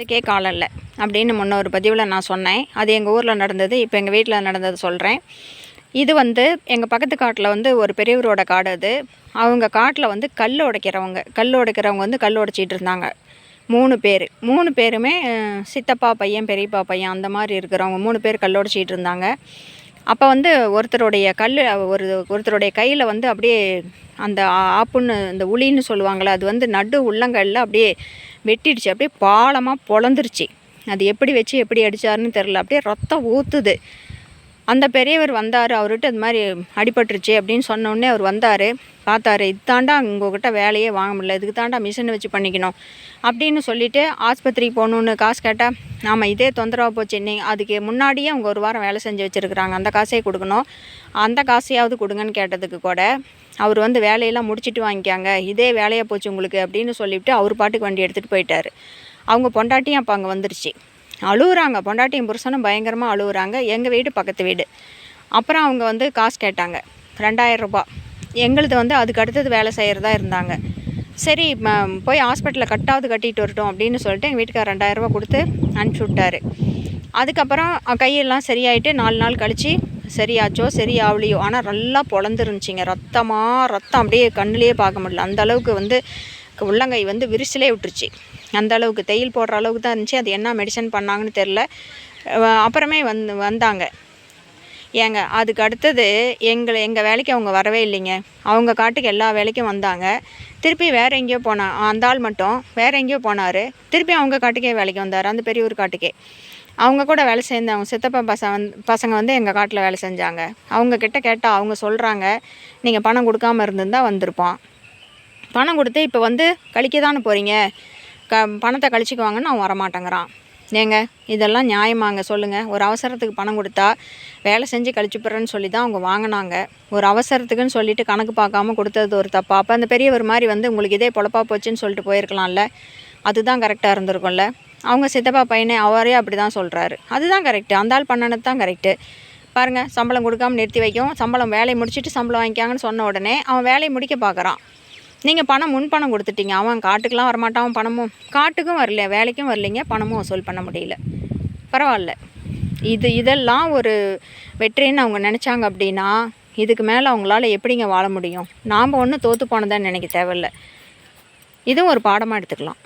இதுக்கே காலம் இல்லை அப்படின்னு முன்ன ஒரு பதிவில் நான் சொன்னேன். அது எங்கள் ஊரில் நடந்தது. இப்போ எங்கள் வீட்டில் நடந்தது சொல்கிறேன் இது வந்து எங்கள் பக்கத்து காட்டில் வந்து ஒரு பெரியவரோட காடு அது. அவங்க காட்டில் வந்து கல் உடைக்கிறவங்க. கல் உடைக்கிறவங்க வந்து கல் உடைச்சிட்டு இருந்தாங்க. மூணு பேர். மூணு பேருமே சித்தப்பா பையன் பெரியப்பா பையன் அந்த மாதிரி இருக்கிறவங்க மூணு பேர் கல் உடைச்சிட்டு இருந்தாங்க. அப்போ வந்து ஒருத்தருடைய கல் ஒரு ஒருத்தருடைய கையில் வந்து அப்படியே அந்த ஆப்புன்னு இந்த உளின்னு சொல்லுவாங்களே அது வந்து நடு உள்ளங்கையில் அப்படியே வெட்டிடுச்சு. அப்படியே பாலமாக பொழந்துருச்சு அது எப்படி வச்சு எப்படி அடித்தாருன்னு தெரில அப்படியே ரத்தம் ஊற்றுது அந்த பெரியவர் வந்தார் அவர்கிட்ட இது மாதிரி அடிபட்டுருச்சு அப்படின்னு சொன்னோடனே அவர் வந்தார். பார்த்தாரு இதுதாண்டா உங்ககிட்ட வேலையே வாங்க முடியல இதுக்கு தாண்டா மிஷினை வச்சு பண்ணிக்கணும். அப்படின்னு சொல்லிட்டு ஆஸ்பத்திரிக்கு போகணுன்னு காசு கேட்டால் ஆமாம் இதே தொந்தரவாக போச்சு. இன்னைக்கு அதுக்கு முன்னாடியே அவங்க ஒரு வாரம் வேலை செஞ்சு வச்சுருக்குறாங்க. அந்த காசே கொடுக்கணும். அந்த காசையாவது கொடுங்கன்னு கேட்டதுக்கு கூட அவர் வந்து வேலையெல்லாம் முடிச்சிட்டு வாங்கிக்காங்க. இதே வேலையாக போச்சு உங்களுக்கு அப்படின்னு சொல்லிவிட்டு அவர் பாட்டுக்கு வண்டி எடுத்துகிட்டு போயிட்டார். அவங்க பொண்டாட்டியும் அப்போ அங்கே வந்துருச்சு. அழுகுறாங்க பொண்டாட்டியும் புருஷனும் பயங்கரமாக அழுகுறாங்க எங்கள் வீடு பக்கத்து வீடு. அப்புறம் அவங்க வந்து காசு கேட்டாங்க. ரெண்டாயிரம் ரூபாய். எங்களுது வந்து அதுக்கு அடுத்தது வேலை செய்கிறதா இருந்தாங்க. சரி போய் ஹாஸ்பிட்டலில் கட்டாவது கட்டிட்டு வரட்டும் அப்படின்னு சொல்லிட்டு எங்கள் வீட்டுக்கார் ரெண்டாயிரரூபா கொடுத்து அனுப்பிச்சி விட்டாரு. அதுக்கப்புறம் கையெல்லாம் சரியாயிட்டு நாலு நாள் கழித்து சரியாச்சோ சரி ஆகலையோ ஆனால் நல்லா பொழந்துருந்துச்சிங்க. ரத்தமாக ரத்தம் அப்படியே கண்ணுலேயே பார்க்க முடியல. அந்த அளவுக்கு வந்து உள்ளங்கை வந்து விரிசலே விட்டுருச்சு. அந்த அளவுக்கு தையல் போடுற அளவுக்கு தான் இருந்துச்சு. அது என்ன மெடிசன் பண்ணாங்கன்னு தெரில அப்புறமே வந்து வந்தாங்க. ஏங்க அதுக்கு அடுத்தது எங்களை எங்கள் வேலைக்கு அவங்க வரவே இல்லைங்க. அவங்க காட்டுக்கு எல்லா வேலைக்கும் வந்தாங்க. திருப்பி வேறு எங்கேயோ போனா அந்த ஆள் மட்டும் வேறு எங்கேயோ போனார். திருப்பி அவங்க காட்டுக்கே வேலைக்கு வந்தார் அந்த பெரியவர் காட்டுக்கே. அவங்க கூட வேலை சேர்ந்து அவங்க சித்தப்பா பசங்க வந்து பசங்க வந்து எங்கள் காட்டில் வேலை செஞ்சாங்க. அவங்க கிட்ட கேட்டால் அவங்க சொல்கிறாங்க நீங்கள் பணம் கொடுக்காம இருந்திருந்தால் வந்திருப்போம் பணம் கொடுத்து இப்போ வந்து கழிக்க தானே போகிறீங்க க பணத்தை கழிச்சிக்குவாங்கன்னு அவன் வரமாட்டேங்கிறான். ஏங்க இதெல்லாம் நியாயமாங்க சொல்லுங்கள் ஒரு அவசரத்துக்கு பணம் கொடுத்தா வேலை செஞ்சு கழிச்சுப்படுறேன்னு சொல்லி தான் அவங்க வாங்கினாங்க. ஒரு அவசரத்துக்குன்னு சொல்லிட்டு கணக்கு பார்க்காம கொடுத்தது ஒரு தப்பா. அப்போ அந்த பெரியவர் மாதிரி வந்து உங்களுக்கு இதே பொழப்பா போச்சுன்னு சொல்லிட்டு போயிருக்கலாம்ல. அதுதான் கரெக்டாக இருந்திருக்கும்ல. அவங்க சித்தப்பா பையனே அவரே அப்படி தான் சொல்கிறாரு அதுதான் கரெக்டு அந்த ஆள் பண்ணனது தான் கரெக்டு பாருங்கள் சம்பளம் கொடுக்காம நிறுத்தி வைக்கும். சம்பளம் வேலையை முடிச்சுட்டு சம்பளம் வாங்கிக்காங்கன்னு சொன்ன உடனே அவன் வேலையை முடிக்க பார்க்குறான். நீங்கள் பணம் முன் பணம் கொடுத்துட்டீங்க. அவன் காட்டுக்கெலாம் வரமாட்டான் அவன் பணமும் காட்டுக்கும் வரல வேலைக்கும் வரலைங்க பணமும் வசூல் பண்ண முடியல. பரவாயில்ல. இது இதெல்லாம் ஒரு வெற்றின்னு அவங்க நினச்சாங்க அப்படின்னா இதுக்கு மேலே அவங்களால எப்படிங்க வாழ முடியும்? நாம் ஒன்றும் தோற்று போனதான்னு நினைக்க தேவையில்ல. இதுவும் ஒரு பாடமாக எடுத்துக்கலாம்.